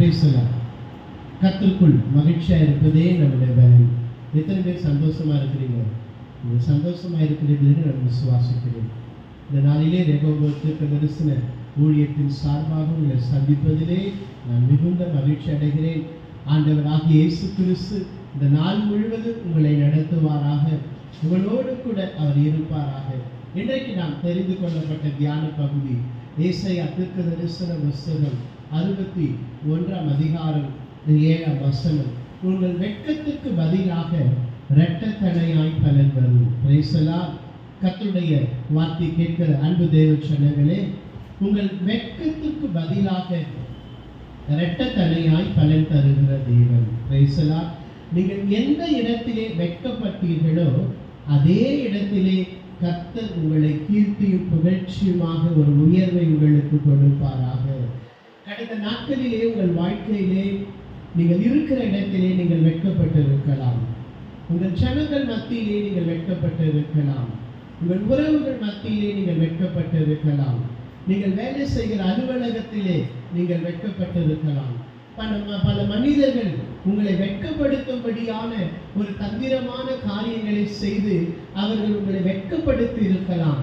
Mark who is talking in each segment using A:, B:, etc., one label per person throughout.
A: பிரேசலாம் கத்திற்குள் மகிழ்ச்சியாக இருப்பதே நம்முடைய பலன். எத்தனை பேர் சந்தோஷமா இருக்கிறீங்க? நீங்கள் சந்தோஷமாக இருக்கிறீர்கள் நான் விசுவாசிக்கிறேன். இந்த நாளிலே ரெகோபத்துக்கு தரிசன ஊழியத்தின் சார்பாக உங்களை சந்திப்பதிலே நான் மிகுந்த மகிழ்ச்சி அடைகிறேன். ஆண்டவராகிய இயேசு கிறிஸ்து இந்த நாள் முழுவதும் உங்களை நடத்துவாராக. உங்களோடு கூட அவர் இருப்பாராக. இன்றைக்கு நாம் தெரிந்து கொள்ளப்பட்ட தியான பகுதி ஏசையா அத்திற்கு தரிசன வசனம் அறுபத்தி ஒன்றாம் அதிகாரம் ஏழாம் வசனம். உங்கள் வெட்கத்துக்கு பதிலாக இரட்டத்தனையாய் பலன் வரும் பிரேசலா கத்துடைய வார்த்தை கேட்கிற அன்பு தேவ சொன்னங்களே உங்கள் வெட்கத்துக்கு பதிலாக இரட்டத்தனையாய் பலன் தருகிற தேவன். பிரேசலா நீங்கள் எந்த இடத்திலே வெட்கப்பட்டீர்களோ அதே இடத்திலே கர்த்தர் உங்களை கீர்த்தியும் புகழ்ச்சியுமாக ஒரு உயர்வை உங்களுக்கு கொடுப்பாராக. கடந்த நாட்களிலே உங்கள் வாழ்க்கையிலே நீங்கள் இருக்கிற இடத்திலே நீங்கள் வெட்கப்பட்டிருக்கலாம். உங்கள் ஜனங்கள் மத்தியிலே நீங்கள் வெட்கப்பட்டிருக்கலாம். உங்கள் உறவுகள் மத்தியிலே நீங்கள் வெட்கப்பட்டிருக்கலாம். நீங்கள் வேலை செய்கிற அலுவலகத்திலே நீங்கள் வெட்கப்பட்டிருக்கலாம். பல ம- பல மனிதர்கள் உங்களை வெட்கப்படுத்தும்படியான ஒரு தந்திரமான காரியங்களை செய்து அவர்கள் உங்களை வெட்கப்படுத்தி இருக்கலாம்.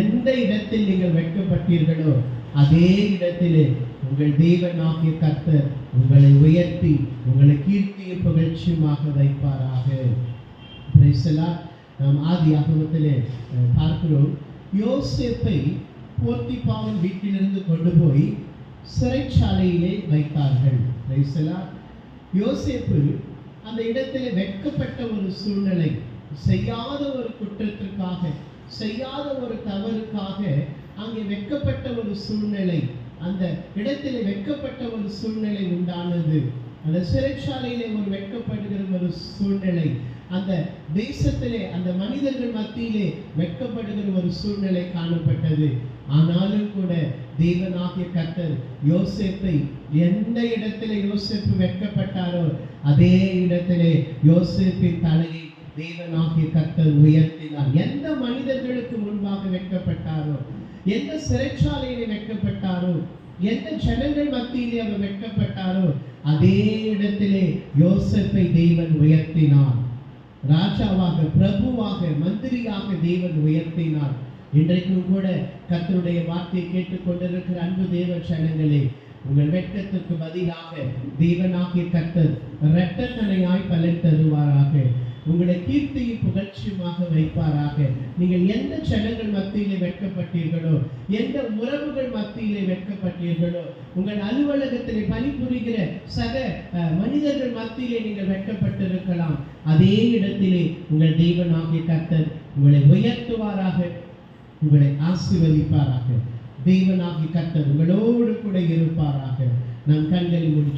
A: எந்த இடத்தில் நீங்கள் வெட்கப்பட்டீர்களோ அதே இடத்திலே உங்கள் தேவனாகிய கர்த்தர் உங்களை உயர்த்தி உங்களை கீர்த்திய புகழ்ச்சியுமாக வைப்பாராக. நாம் ஆதி ஆகமத்திலே பார்க்கிறோம். யோசேப்பை போர்த்திபாவின் வீட்டிலிருந்து கொண்டு போய் சிறைச்சாலையிலே வைத்தார்கள். யோசிப்பு அந்த இடத்துல வெட்கப்பட்ட ஒரு சூழ்நிலை செய்யாத ஒரு குற்றத்திற்காக செய்யாத ஒரு தவறுக்காக அங்கே வெட்கப்பட்ட ஒரு சூழ்நிலை அந்த இடத்தில் வெட்கப்பட்ட ஒரு சூழ்நிலை உண்டானது. அந்த சிறைச்சாலையிலே ஒரு வெட்கப்படுகிற ஒரு சூழ்நிலை அந்த தேசத்திலே அந்த மனிதர்கள் மத்தியிலே வெட்கப்படுகிற ஒரு சூழ்நிலை காணப்பட்டது. ஆனாலும் கூட தேவனாகிய கர்த்தர் யோசேப்பை எந்த இடத்திலே யோசேப்பு வெட்கப்பட்டாரோ அதே இடத்திலே யோசேப்பின் தலையை தேவனாகிய கர்த்தர் உயர்த்தினார். எந்த மனிதர்களுக்கு முன்பாக வெட்கப்பட்டாரோ எந்த சிறைச்சாலையிலே வெட்கப்பட்டாரோ எந்த ஜனங்கள் மத்தியிலே அவர் வெட்கப்பட்டாரோ அதே இடத்திலே யோசப்பை தேவன் உயர்த்தினார். ராஜாவாக பிரபுவாக மந்திரியாக தேவன் உயர்த்தினார். இன்றைக்கும் கூட கத்தருடைய வார்த்தையை கேட்டுக்கொண்டிருக்கிற அன்பு தேவ ஜனங்களே உங்கள் வெட்கத்திற்கு பதிலாக தேவனாகிய கத்தர் இரட்டத்தனையாய் பலன் தருவாராக. உங்களை கீர்த்தியும் புகழ்ச்சியுமாக வைப்பாராக. நீங்கள் எந்த ஜனங்கள் மத்தியிலே வெட்கப்பட்டீர்களோ எந்த உறவுகள் மத்தியிலே வெட்கப்பட்டீர்களோ உங்கள் அலுவலகத்திலே பணிபுரிகிற சக அஹ், மனிதர்கள் மத்தியிலே நீங்கள் வெட்கப்பட்டிருக்கலாம். அதே இடத்திலே உங்கள் தெய்வனாகிய கர்த்தர் உங்களை உயர்த்துவாராக உங்களை ஆசீர்வதிப்பாராக. தெய்வனாகி கர்த்தர் உங்களோடு கூட இருப்பாராக. நம் கண்களை மூடி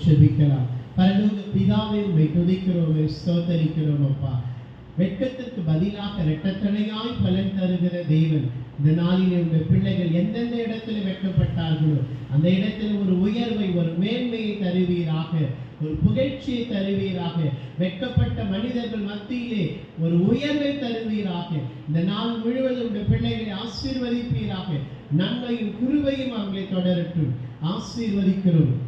A: பரலோக பிதாவை உண்மை துதிக்கிறோமே ஸ்தோத்தரிக்கிறோம் அப்பா. வெட்கத்திற்கு பதிலாக இரட்டத்தனையாய் பலன் தருகிற தேவன் இந்த நாளிலே உங்கள் பிள்ளைகள் எந்தெந்த இடத்துல வெட்கப்பட்டார்களோ அந்த இடத்துல ஒரு உயர்வை ஒரு மேன்மையை தருவீராக ஒரு புகழ்ச்சியை தருவீராக. வெட்கப்பட்ட மனிதர்கள் மத்தியிலே ஒரு உயர்வை தருவீராக. இந்த நாள் முழுவதும் உங்கள் பிள்ளைகளை ஆசீர்வதிப்பீராக. நன்மையும் குருவையும் அவங்களை தொடரட்டும். ஆசீர்வதிக்கிறோம்.